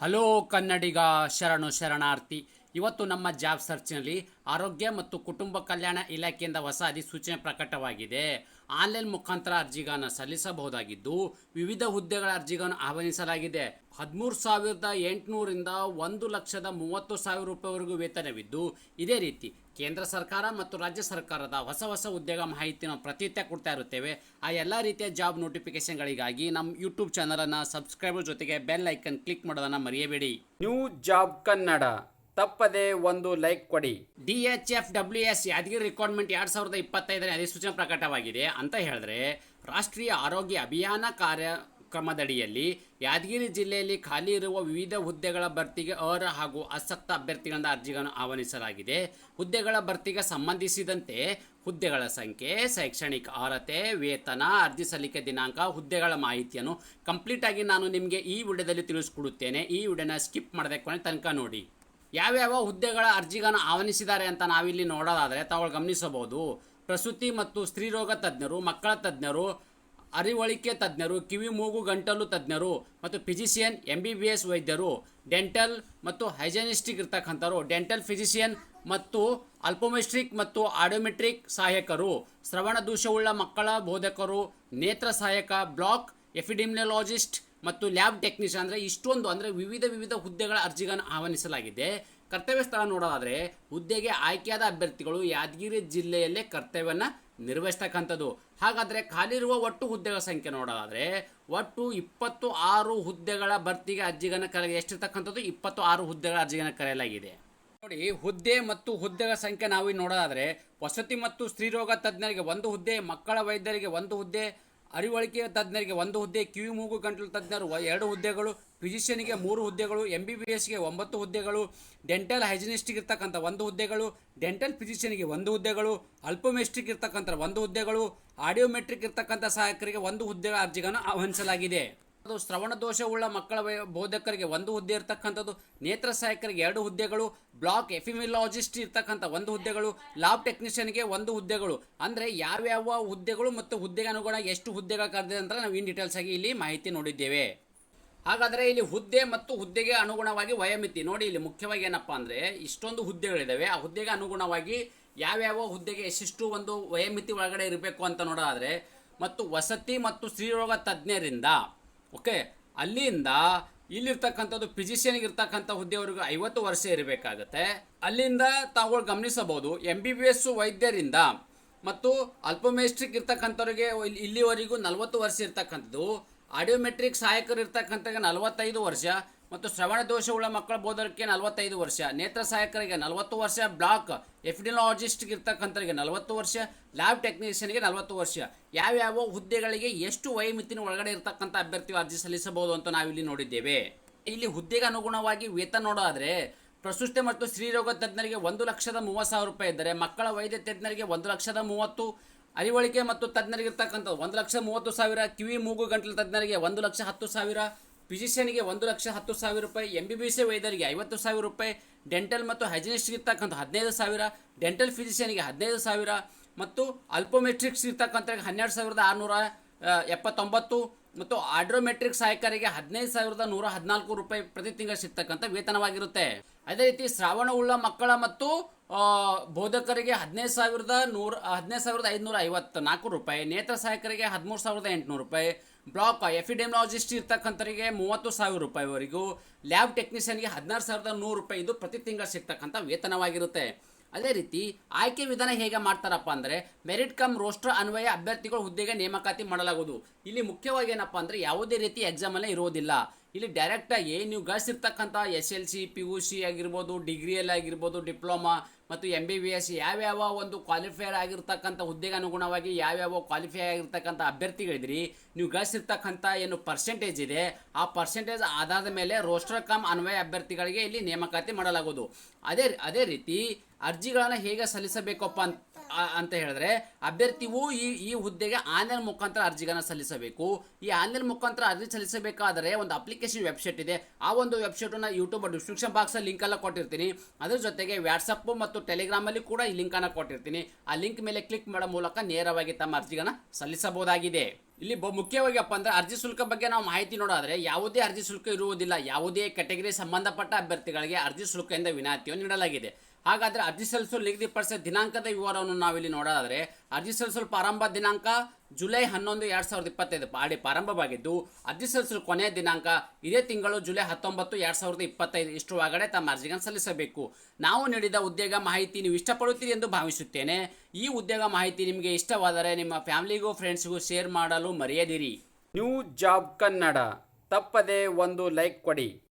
Hello ಕನ್ನಡಿಗ ಶರಣು ಶರಣಾರ್ಥಿ. ಇವತ್ತು ನಮ್ಮ ಜಾಬ್ ಸರ್ಚ್ನಲ್ಲಿ ಆರೋಗ್ಯ ಮತ್ತು ಕುಟುಂಬ ಕಲ್ಯಾಣ ಇಲಾಖೆಯಿಂದ ಹೊಸ ಅಧಿಸೂಚನೆ ಪ್ರಕಟವಾಗಿದೆ. ಆನ್ಲೈನ್ ಮುಖಾಂತರ ಅರ್ಜಿಗಳನ್ನು ಸಲ್ಲಿಸಬಹುದಾಗಿದ್ದು, ವಿವಿಧ ಹುದ್ದೆಗಳ ಅರ್ಜಿಗಳನ್ನು ಆಹ್ವಾನಿಸಲಾಗಿದೆ. ಹದಿಮೂರು ಸಾವಿರದ ಎಂಟುನೂರಿಂದ ಒಂದು ಲಕ್ಷದ ಮೂವತ್ತು ಸಾವಿರ ರೂಪಾಯಿವರೆಗೂ ವೇತನವಿದ್ದು, ಇದೇ ರೀತಿ ಕೇಂದ್ರ ಸರ್ಕಾರ ಮತ್ತು ರಾಜ್ಯ ಸರ್ಕಾರದ ಹೊಸ ಹೊಸ ಉದ್ಯೋಗ ಮಾಹಿತಿಯನ್ನು ಪ್ರತಿನಿತ್ಯ ಕೊಡ್ತಾ ಇರುತ್ತೇವೆ. ಆ ಎಲ್ಲ ರೀತಿಯ ಜಾಬ್ ನೋಟಿಫಿಕೇಶನ್ಗಳಿಗಾಗಿ ನಮ್ಮ ಯೂಟ್ಯೂಬ್ ಚಾನಲನ್ನು ಸಬ್ಸ್ಕ್ರೈಬರ್ ಜೊತೆಗೆ ಬೆಲ್ ಐಕನ್ ಕ್ಲಿಕ್ ಮಾಡೋದನ್ನು ಮರೆಯಬೇಡಿ. New job Kannada. ತಪ್ಪದೆ ಒಂದು ಲೈಕ್ ಕೊಡಿ. D H F W S Yadgiri recruitment ಎರಡು ಸಾವಿರದ ಇಪ್ಪತ್ತೈದನೇ ಅಧಿಸೂಚನೆ ಪ್ರಕಟವಾಗಿದೆ ಅಂತ ಹೇಳಿದ್ರೆ, ರಾಷ್ಟ್ರೀಯ ಆರೋಗ್ಯ ಅಭಿಯಾನ ಕಾರ್ಯಕ್ರಮದಡಿಯಲ್ಲಿ ಯಾದಗಿರಿ ಜಿಲ್ಲೆಯಲ್ಲಿ ಖಾಲಿ ಇರುವ ವಿವಿಧ ಹುದ್ದೆಗಳ ಭರ್ತಿಗೆ ಅರ್ಹ ಹಾಗೂ ಅಸಕ್ತ ಅಭ್ಯರ್ಥಿಗಳಿಂದ ಅರ್ಜಿಗಳನ್ನು ಆಹ್ವಾನಿಸಲಾಗಿದೆ. ಹುದ್ದೆಗಳ ಭರ್ತಿಗೆ ಸಂಬಂಧಿಸಿದಂತೆ ಹುದ್ದೆಗಳ ಸಂಖ್ಯೆ, ಶೈಕ್ಷಣಿಕ ಅರ್ಹತೆ, ವೇತನ, ಅರ್ಜಿ ಸಲ್ಲಿಕೆ ದಿನಾಂಕ, ಹುದ್ದೆಗಳ ಮಾಹಿತಿಯನ್ನು ಕಂಪ್ಲೀಟ್ ಆಗಿ ನಾನು ನಿಮಗೆ ಈ ವಿಡಿಯೋದಲ್ಲಿ ತಿಳಿಸ್ಕೊಡುತ್ತೇನೆ. ಈ ವಿಡಿಯೋನ ಸ್ಕಿಪ್ ಮಾಡದೆ ಕೊನೆ ತನಕ ನೋಡಿ. ಯಾವ್ಯಾವ ಹುದ್ದೆಗಳ ಅರ್ಜಿಗಳನ್ನು ಆಹ್ವಾನಿಸಿದ್ದಾರೆ ಅಂತ ನಾವಿಲ್ಲಿ ನೋಡೋದಾದರೆ ತಾವು ಗಮನಿಸಬಹುದು. ಪ್ರಸೂತಿ ಮತ್ತು ಸ್ತ್ರೀರೋಗ ತಜ್ಞರು, ಮಕ್ಕಳ ತಜ್ಞರು, ಅರಿವಳಿಕೆ ತಜ್ಞರು, ಕಿವಿ, ಮೂಗು, ಗಂಟಲು ತಜ್ಞರು ಮತ್ತು physician M B B S ವೈದ್ಯರು, ಡೆಂಟಲ್ ಮತ್ತು ಹೈಜೆನಿಸ್ಟಿಕ್ ಇರ್ತಕ್ಕಂಥವ್ರು, ಡೆಂಟಲ್ ಫಿಸಿಷಿಯನ್ ಮತ್ತು ಅಲ್ಪೊಮೆಸ್ಟ್ರಿಕ್ ಮತ್ತು ಆಡೋಮೆಟ್ರಿಕ್ ಸಹಾಯಕರು ಶ್ರವಣ ದೋಷವುಳ್ಳ ಮಕ್ಕಳ ಬೋಧಕರು, ನೇತ್ರ ಸಹಾಯಕ, ಬ್ಲಾಕ್ ಎಫಿಡಿಮಿನಾಲಜಿಸ್ಟ್ ಮತ್ತು ಲ್ಯಾಬ್ ಟೆಕ್ನಿಷಿಯನ್ ಅಂದರೆ ಇಷ್ಟೊಂದು ಅಂದರೆ ವಿವಿಧ ವಿವಿಧ ಹುದ್ದೆಗಳ ಅರ್ಜಿಗಳನ್ನು ಆಹ್ವಾನಿಸಲಾಗಿದೆ. ಕರ್ತವ್ಯ ಸ್ಥಳ ನೋಡೋದಾದರೆ ಹುದ್ದೆಗೆ ಆಯ್ಕೆಯಾದ ಅಭ್ಯರ್ಥಿಗಳು ಯಾದಗಿರಿ ಜಿಲ್ಲೆಯಲ್ಲೇ ಕರ್ತವ್ಯವನ್ನು ನಿರ್ವಹಿಸ್ತಕ್ಕಂಥದ್ದು. ಹಾಗಾದರೆ ಖಾಲಿರುವ ಒಟ್ಟು ಹುದ್ದೆಗಳ ಸಂಖ್ಯೆ ನೋಡೋದಾದರೆ ಒಟ್ಟು ಇಪ್ಪತ್ತು ಆರು ಹುದ್ದೆಗಳ ಭರ್ತಿಗೆ ಅರ್ಜಿಗಳನ್ನು ಕರೆ ಎಷ್ಟಿರ್ತಕ್ಕಂಥದ್ದು? ಇಪ್ಪತ್ತು ಆರು ಹುದ್ದೆಗಳ ಅರ್ಜಿಗಳನ್ನು ಕರೆಯಲಾಗಿದೆ. ನೋಡಿ, ಹುದ್ದೆ ಮತ್ತು ಹುದ್ದೆಗಳ ಸಂಖ್ಯೆ ನಾವು ನೋಡೋದಾದರೆ ವಸತಿ ಮತ್ತು ಸ್ತ್ರೀರೋಗ ತಜ್ಞರಿಗೆ ಒಂದು ಹುದ್ದೆ, ಮಕ್ಕಳ ವೈದ್ಯರಿಗೆ ಒಂದು ಹುದ್ದೆ ಅರಿವಳಿಕೆ ತಜ್ಞರಿಗೆ ಒಂದು ಹುದ್ದೆ, ಕಿವಿ, ಮೂಗು, ಗಂಟಲು ತಜ್ಞರು ಎರಡು ಹುದ್ದೆಗಳು ಫಿಸಿಷಿಯನ್ಗೆ ಮೂರು ಹುದ್ದೆಗಳು ಎಂ ಬಿ ಬಿ ಎಸ್ಗೆ ಒಂಬತ್ತು ಹುದ್ದೆಗಳು ಡೆಂಟಲ್ ಹೈಜಿನಿಸ್ಟಿಕ್ ಇರ್ತಕ್ಕಂಥ ಒಂದು ಹುದ್ದೆಗಳು ಡೆಂಟಲ್ ಫಿಸಿಷಿಯನ್ಗೆ ಒಂದು ಹುದ್ದೆಗಳು ಅಲ್ಪೊಮೆಸ್ಟಿಕ್ ಇರ್ತಕ್ಕಂಥ ಒಂದು ಹುದ್ದೆಗಳು ಆಡಿಯೋಮೆಟ್ರಿಕ್ ಇರ್ತಕ್ಕಂಥ ಸಹಾಯಕರಿಗೆ ಒಂದು ಹುದ್ದೆಗಳ ಅರ್ಜಿಗಳನ್ನು ಆಹ್ವಾನಿಸಲಾಗಿದೆ. ಅದು ಶ್ರವಣ ದೋಷವುಳ್ಳ ಮಕ್ಕಳ ಬೋಧಕರಿಗೆ ಒಂದು ಹುದ್ದೆ ಇರತಕ್ಕಂಥದ್ದು, ನೇತ್ರ ಸಹಾಯಕರಿಗೆ ಎರಡು ಹುದ್ದೆಗಳು, ಬ್ಲಾಕ್ ಎಫಿಮಿಲಾಜಿಸ್ಟ್ ಇರ್ತಕ್ಕಂಥ ಒಂದು ಹುದ್ದೆಗಳು, ಲ್ಯಾಬ್ ಟೆಕ್ನಿಷಿಯನ್ಗೆ ಒಂದು ಹುದ್ದೆಗಳು. ಅಂದರೆ ಯಾವ್ಯಾವ ಹುದ್ದೆಗಳು ಮತ್ತು ಹುದ್ದೆಗೆ ಅನುಗುಣ ಎಷ್ಟು ಹುದ್ದೆಗಳು ಕರೆದಿದೆ ಅಂತ ನಾವು ಇನ್ ಡೀಟೇಲ್ಸ್ ಆಗಿ ಇಲ್ಲಿ ಮಾಹಿತಿ ನೋಡಿದ್ದೇವೆ. ಹಾಗಾದರೆ ಇಲ್ಲಿ ಹುದ್ದೆ ಮತ್ತು ಹುದ್ದೆಗೆ ಅನುಗುಣವಾಗಿ ವಯೋಮಿತಿ. ನೋಡಿ ಇಲ್ಲಿ ಮುಖ್ಯವಾಗಿ ಏನಪ್ಪಾ ಅಂದರೆ ಇಷ್ಟೊಂದು ಹುದ್ದೆಗಳಿದ್ದಾವೆ ಆ ಹುದ್ದೆಗೆ ಅನುಗುಣವಾಗಿ ಯಾವ್ಯಾವ ಹುದ್ದೆಗೆ ಎಷ್ಟಿಷ್ಟು ಒಂದು ವಯೋಮಿತಿ ಒಳಗಡೆ ಇರಬೇಕು ಅಂತ ನೋಡೋದಾದರೆ, ಮತ್ತು ವಸತಿ ಮತ್ತು ಸ್ತ್ರೀರೋಗ ತಜ್ಞರಿಂದ ಓಕೆ? ಅಲ್ಲಿಂದ ಇಲ್ಲಿರ್ತಕ್ಕಂಥದ್ದು ಫಿಸಿಷಿಯನ್ಗೆ ಇರ್ತಕ್ಕಂಥ ಹುದ್ದೆವರೆಗೂ ಐವತ್ತು ವರ್ಷ ಇರಬೇಕಾಗತ್ತೆ. ಅಲ್ಲಿಂದ ತಾವುಗಳು ಗಮನಿಸಬಹುದು ಎಂ ಬಿ ಬಿ ಎಸ್ ವೈದ್ಯರಿಂದ ಮತ್ತು ಅಲ್ಪೋಮೆಸ್ಟ್ರಿಕ್ ಇರ್ತಕ್ಕಂಥವ್ರಿಗೆ ಇಲ್ಲಿ- ಇಲ್ಲಿವರೆಗೂ ನಲವತ್ತು ವರ್ಷ ಇರ್ತಕ್ಕಂಥದ್ದು, ಆಡಿಯೋಮೆಟ್ರಿಕ್ ಸಹಾಯಕರು ಇರ್ತಕ್ಕಂಥ ನಲವತ್ತೈದು ವರ್ಷ ಮತ್ತು ಶ್ರವಣ ದೋಷವುಳ್ಳ ಮಕ್ಕಳ ಬೋಧಕರಿಗೆ ನಲವತ್ತೈದು ವರ್ಷ, ನೇತ್ರ ಸಹಾಯಕರಿಗೆ ನಲವತ್ತು ವರ್ಷ, ಬ್ಲಾಕ್ ಎಫಿಡಿಯಾಲಜಿಸ್ಟ್ಗೆ ಇರ್ತಕ್ಕಂಥವರಿಗೆ ನಲವತ್ತು ವರ್ಷ, ಲ್ಯಾಬ್ ಟೆಕ್ನಿಷಿಯನ್ಗೆ ನಲವತ್ತು ವರ್ಷ. ಯಾವ್ಯಾವ ಹುದ್ದೆಗಳಿಗೆ ಎಷ್ಟು ವಯೋಮಿತಿನ ಒಳಗಡೆ ಇರತಕ್ಕಂಥ ಅಭ್ಯರ್ಥಿಗಳು ಅರ್ಜಿ ಸಲ್ಲಿಸಬಹುದು ಅಂತ ನಾವಿಲ್ಲಿ ನೋಡಿದ್ದೇವೆ. ಇಲ್ಲಿ ಹುದ್ದೆಗೆ ಅನುಗುಣವಾಗಿ ವೇತನ ನೋಡೋದಾದರೆ, ಪ್ರಸೂತಿ ಮತ್ತು ಸ್ತ್ರೀರೋಗ ತಜ್ಞರಿಗೆ ಒಂದು ಲಕ್ಷದ ಮೂವತ್ತು ಸಾವಿರ ರೂಪಾಯಿ ಇದ್ದರೆ, ಮಕ್ಕಳ ವೈದ್ಯ ತಜ್ಞರಿಗೆ ಒಂದು ಲಕ್ಷದ ಮೂವತ್ತು, ಅರಿವಳಿಕೆ ಮತ್ತು ತಜ್ಞರಿಗೆ ಇರ್ತಕ್ಕಂಥದ್ದು ಒಂದು ಲಕ್ಷ ಮೂವತ್ತು ಸಾವಿರ, ಕಿವಿ, ಮೂಗು, ಗಂಟಲು ತಜ್ಞರಿಗೆ ಒಂದು ಲಕ್ಷ ಹತ್ತು ಸಾವಿರ ಫಿಸಿಷಿಯನ್ಗೆ ಒಂದು ಲಕ್ಷ ಹತ್ತು ಸಾವಿರ ರೂಪಾಯಿ ಎಂ ಬಿ ಬಿ ಸಿ ವೈದ್ಯರಿಗೆ ಐವತ್ತು ಸಾವಿರ ರೂಪಾಯಿ ಡೆಂಟಲ್ ಮತ್ತು ಹೈಜಿನಿಸ್ಟ್ಗೆ ಇರ್ತಕ್ಕಂಥ ಹದಿನೈದು ಸಾವಿರ ಡೆಂಟಲ್ ಫಿಸಿಷಿಯನ್ಗೆ ಹದಿನೈದು ಸಾವಿರ ಮತ್ತು ಅಲ್ಪೋಮೆಟ್ರಿಕ್ಸ್ ಇರ್ತಕ್ಕಂಥ ಹನ್ನೆರಡು ಸಾವಿರದ ಆರುನೂರ ಎಪ್ಪತ್ತೊಂಬತ್ತು ಮತ್ತು ಆಡ್ರೋಮೆಟ್ರಿಕ್ ಸಹಾಯಕರಿಗೆ ಹದಿನೈದು ಸಾವಿರದ ನೂರ ಹದಿನಾಲ್ಕು ರೂಪಾಯಿ ಪ್ರತಿ ತಿಂಗಳು ಸಿಗ್ತಕ್ಕಂಥ ವೇತನವಾಗಿರುತ್ತೆ. ಅದೇ ರೀತಿ ಶ್ರಾವಣ ಉಳ್ಳ ಮಕ್ಕಳ ಮತ್ತು ಬೋಧಕರಿಗೆ ಹದಿನೈದು ಸಾವಿರದ ನೂರ, ಹದಿನೈದು ಸಾವಿರದ ಐದುನೂರ ಐವತ್ತು ನಾಲ್ಕು ರೂಪಾಯಿ, ನೇತ್ರ ಸಹಾಯಕರಿಗೆ ಹದಿಮೂರು ಸಾವಿರದ ಎಂಟುನೂರು ರೂಪಾಯಿ ಬ್ಲಾಕ್ ಎಫಿಡೆಮಾಲಜಿಸ್ಟ್ ಇರ್ತಕ್ಕಂಥವರಿಗೆ ಮೂವತ್ತು ಸಾವಿರ ರೂಪಾಯಿವರೆಗೂ ಲ್ಯಾಬ್ ಟೆಕ್ನಿಷಿಯನ್ಗೆ ಹದಿನಾರು ಸಾವಿರದ ನೂರು ರೂಪಾಯಿ ಇದು ಪ್ರತಿ ತಿಂಗಳು ಸಿಗ್ತಕ್ಕಂಥ ವೇತನವಾಗಿರುತ್ತೆ. ಅದೇ ರೀತಿ ಆಯ್ಕೆ ವಿಧಾನ ಹೇಗೆ ಮಾಡ್ತಾರಪ್ಪ ಅಂದರೆ ಮೆರಿಟ್ ಕಮ್ ರೋಸ್ಟರ್ ಅನ್ವಯ ಅಭ್ಯರ್ಥಿಗಳು ಹುದ್ದೆಗೆ ನೇಮಕಾತಿ ಮಾಡಲಾಗುವುದು. ಇಲ್ಲಿ ಮುಖ್ಯವಾಗಿ ಏನಪ್ಪ ಅಂದರೆ ಯಾವುದೇ ರೀತಿ ಎಕ್ಸಾಮಲ್ಲೇ ಇರೋದಿಲ್ಲ ಇಲ್ಲಿ ಡೈರೆಕ್ಟಾಗಿ ನೀವು ಗಳಿಸಿರ್ತಕ್ಕಂಥ S L C P U C ಆಗಿರ್ಬೋದು ಡಿಗ್ರಿಯಲ್ಲಿ ಆಗಿರ್ಬೋದು ಡಿಪ್ಲೊಮಾ ಮತ್ತು ಎಂ ಬಿ ಬಿ ಎಸ್ ಯಾವ್ಯಾವ ಒಂದು ಕ್ವಾಲಿಫೈಯರ್ ಆಗಿರ್ತಕ್ಕಂಥ ಹುದ್ದೆಗೆ ಅನುಗುಣವಾಗಿ ಯಾವ್ಯಾವ ಕ್ವಾಲಿಫೈ ಆಗಿರ್ತಕ್ಕಂಥ ಅಭ್ಯರ್ಥಿಗಳಿದ್ರಿ, ನೀವು ಗಳಿಸಿರ್ತಕ್ಕಂಥ ಏನು ಪರ್ಸೆಂಟೇಜ್ ಇದೆ, ಆ ಪರ್ಸೆಂಟೇಜ್ ಆಧಾರದ ಮೇಲೆ ರೋಸ್ಟರ್ ಕಮ್ ಅನ್ವಯ ಅಭ್ಯರ್ಥಿಗಳಿಗೆ ಇಲ್ಲಿ ನೇಮಕಾತಿ ಮಾಡಲಾಗುವುದು. ಅದೇ ಅದೇ ರೀತಿ ಅರ್ಜಿಗಳನ್ನು ಹೇಗೆ ಸಲ್ಲಿಸಬೇಕಪ್ಪ ಅಂತ ಅಂತ ಹೇಳಿದ್ರೆ ಅಭ್ಯರ್ಥಿವು ಈ ಈ ಹುದ್ದೆಗೆ ಆನ್ಲೈನ್ ಮುಖಾಂತರ ಅರ್ಜಿಗಳನ್ನು ಸಲ್ಲಿಸಬೇಕು. ಈ ಆನ್ಲೈನ್ ಮುಖಾಂತರ ಅರ್ಜಿ ಸಲ್ಲಿಸಬೇಕಾದರೆ ಒಂದು ಅಪ್ಲಿಕೇಶನ್ ವೆಬ್ಸೈಟ್ ಇದೆ. ಆ ಒಂದು ವೆಬ್ಸೈಟನ್ನು ಯೂಟ್ಯೂಬ್ ಡಿಸ್ಕ್ರಿಪ್ಷನ್ ಬಾಕ್ಸಲ್ಲಿ ಲಿಂಕ್ ಎಲ್ಲ ಕೊಟ್ಟಿರ್ತೀನಿ. ಅದ್ರ ಜೊತೆಗೆ ವ್ಯಾಟ್ಸಪ್ಪು ಮತ್ತು ಟೆಲಿಗ್ರಾಮಲ್ಲಿ ಕೂಡ ಈ ಲಿಂಕನ್ನು ಕೊಟ್ಟಿರ್ತೀನಿ. ಆ ಲಿಂಕ್ ಮೇಲೆ ಕ್ಲಿಕ್ ಮಾಡೋ ಮೂಲಕ ನೇರವಾಗಿ ತಮ್ಮ ಅರ್ಜಿಗಳನ್ನು ಸಲ್ಲಿಸಬಹುದಾಗಿದೆ. ಇಲ್ಲಿ ಬ, ಮುಖ್ಯವಾಗಿ ಅಪ್ಪ ಅಂದ್ರೆ ಅರ್ಜಿ ಶುಲ್ಕ ಬಗ್ಗೆ ನಾವು ಮಾಹಿತಿ ನೋಡಾದರೆ ಯಾವುದೇ ಅರ್ಜಿ ಶುಲ್ಕ ಇರುವುದಿಲ್ಲ. ಯಾವುದೇ ಕೆಟಗರಿ ಸಂಬಂಧಪಟ್ಟ ಅಭ್ಯರ್ಥಿಗಳಿಗೆ ಅರ್ಜಿ ಶುಲ್ಕದಿಂದ ವಿನಾಯಿತಿಯನ್ನು ನೀಡಲಾಗಿದೆ. ಹಾಗಾದ್ರೆ ಅರ್ಜಿ ಸಲ್ಲಿಸಲು ನಿಗದಿಪಡಿಸಿದ ದಿನಾಂಕದ ವಿವರವನ್ನು ನಾವಿಲ್ಲಿ ನೋಡೋದಾದ್ರೆ, ಅರ್ಜಿ ಸಲ್ಲಿಸಲು ಪ್ರಾರಂಭ ದಿನಾಂಕ ಜುಲೈ ಹನ್ನೊಂದು ಎರಡು ಸಾವಿರದ ಇಪ್ಪತ್ತೈದು. ಪಾಡಿ ಪ್ರಾರಂಭವಾಗಿದ್ದು, ಅರ್ಜಿ ಸಲ್ಲಿಸಲು ಕೊನೆಯ ದಿನಾಂಕ ಇದೇ ತಿಂಗಳು ಜುಲೈ ಹತ್ತೊಂಬತ್ತು ಎರಡು ಸಾವಿರದ ಇಪ್ಪತ್ತೈದು. ಇಷ್ಟು ಒಳಗಡೆ ತಮ್ಮ ಅರ್ಜಿಗಳನ್ನು ಸಲ್ಲಿಸಬೇಕು. ನಾವು ನೀಡಿದ ಉದ್ಯೋಗ ಮಾಹಿತಿ ನೀವು ಇಷ್ಟಪಡುತ್ತೀರಿ ಎಂದು ಭಾವಿಸುತ್ತೇನೆ. ಈ ಉದ್ಯೋಗ ಮಾಹಿತಿ ನಿಮಗೆ ಇಷ್ಟವಾದರೆ ನಿಮ್ಮ ಫ್ಯಾಮಿಲಿಗೂ, ಫ್ರೆಂಡ್ಸ್ಗೂ ಶೇರ್ ಮಾಡಲು ಮರೆಯದಿರಿ. New job Kannada. ತಪ್ಪದೆ ಒಂದು ಲೈಕ್ ಕೊಡಿ.